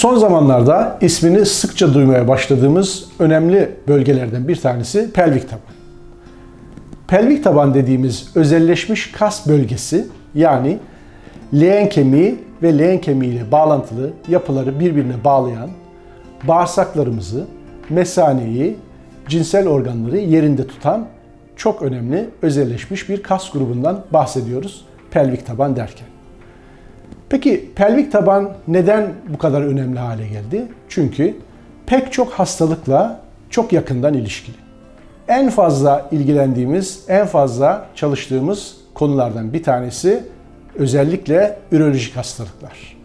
Son zamanlarda ismini sıkça duymaya başladığımız önemli bölgelerden bir tanesi pelvik taban. Pelvik taban dediğimiz özelleşmiş kas bölgesi yani leğen kemiği ve leğen kemiği ile bağlantılı yapıları birbirine bağlayan bağırsaklarımızı, mesaneyi, cinsel organları yerinde tutan çok önemli özelleşmiş bir kas grubundan bahsediyoruz pelvik taban derken. Peki pelvik taban neden bu kadar önemli hale geldi? Çünkü pek çok hastalıkla çok yakından ilişkili. En fazla ilgilendiğimiz, en fazla çalıştığımız konulardan bir tanesi özellikle ürolojik hastalıklar.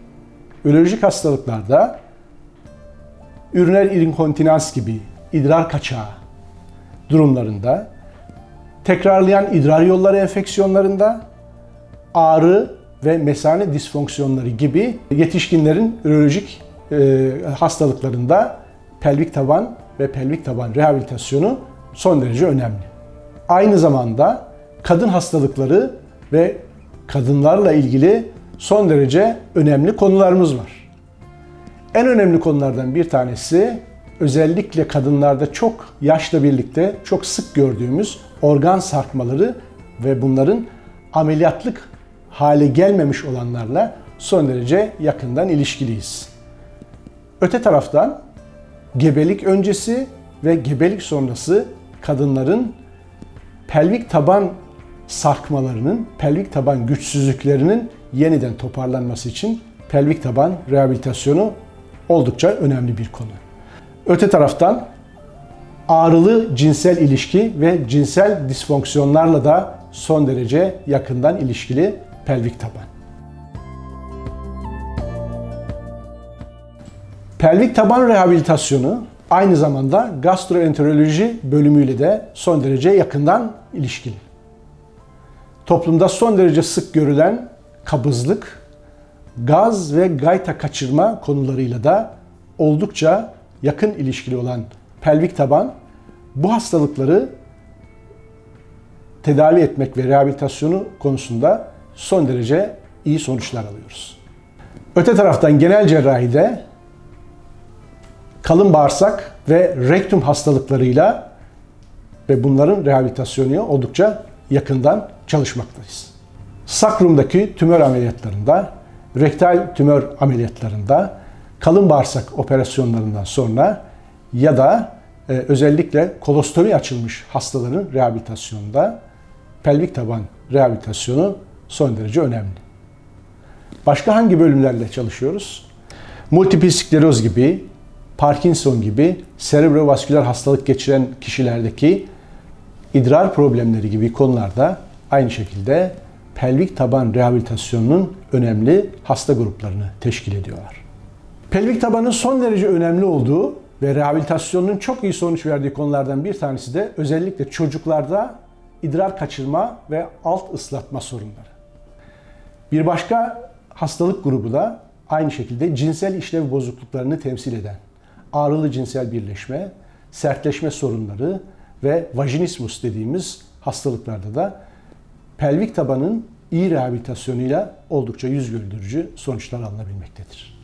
Ürolojik hastalıklarda üriner inkontinans gibi idrar kaçağı durumlarında, tekrarlayan idrar yolları enfeksiyonlarında, ağrı ve mesane disfonksiyonları gibi yetişkinlerin ürolojik e, hastalıklarında pelvik taban ve pelvik taban rehabilitasyonu son derece önemli. Aynı zamanda kadın hastalıkları ve kadınlarla ilgili son derece önemli konularımız var. En önemli konulardan bir tanesi özellikle kadınlarda çok yaşla birlikte çok sık gördüğümüz organ sarkmaları ve bunların ameliyatlık hale gelmemiş olanlarla son derece yakından ilişkiliyiz. Öte taraftan gebelik öncesi ve gebelik sonrası kadınların pelvik taban sarkmalarının, pelvik taban güçsüzlüklerinin yeniden toparlanması için pelvik taban rehabilitasyonu oldukça önemli bir konu. Öte taraftan ağrılı cinsel ilişki ve cinsel disfonksiyonlarla da son derece yakından ilişkili pelvik taban. Pelvik taban rehabilitasyonu aynı zamanda gastroenteroloji bölümüyle de son derece yakından ilişkili. Toplumda son derece sık görülen kabızlık, gaz ve gayta kaçırma konularıyla da oldukça yakın ilişkili olan pelvik taban bu hastalıkları tedavi etmek ve rehabilitasyonu konusunda son derece iyi sonuçlar alıyoruz. Öte taraftan genel cerrahide kalın bağırsak ve rektum hastalıklarıyla ve bunların rehabilitasyonu oldukça yakından çalışmaktayız. Sakrumdaki tümör ameliyatlarında, rektal tümör ameliyatlarında, kalın bağırsak operasyonlarından sonra ya da e, özellikle kolostomi açılmış hastaların rehabilitasyonunda pelvik taban rehabilitasyonu son derece önemli. Başka hangi bölümlerle çalışıyoruz? Multiple skleroz gibi, Parkinson gibi serebrovasküler hastalık geçiren kişilerdeki idrar problemleri gibi konularda aynı şekilde pelvik taban rehabilitasyonunun önemli hasta gruplarını teşkil ediyorlar. Pelvik tabanın son derece önemli olduğu ve rehabilitasyonun çok iyi sonuç verdiği konulardan bir tanesi de özellikle çocuklarda idrar kaçırma ve alt ıslatma sorunları. Bir başka hastalık grubu da aynı şekilde cinsel işlev bozukluklarını temsil eden ağrılı cinsel birleşme, sertleşme sorunları ve vajinismus dediğimiz hastalıklarda da pelvik tabanın iyi rehabilitasyonuyla oldukça yüz güldürücü sonuçlar alınabilmektedir.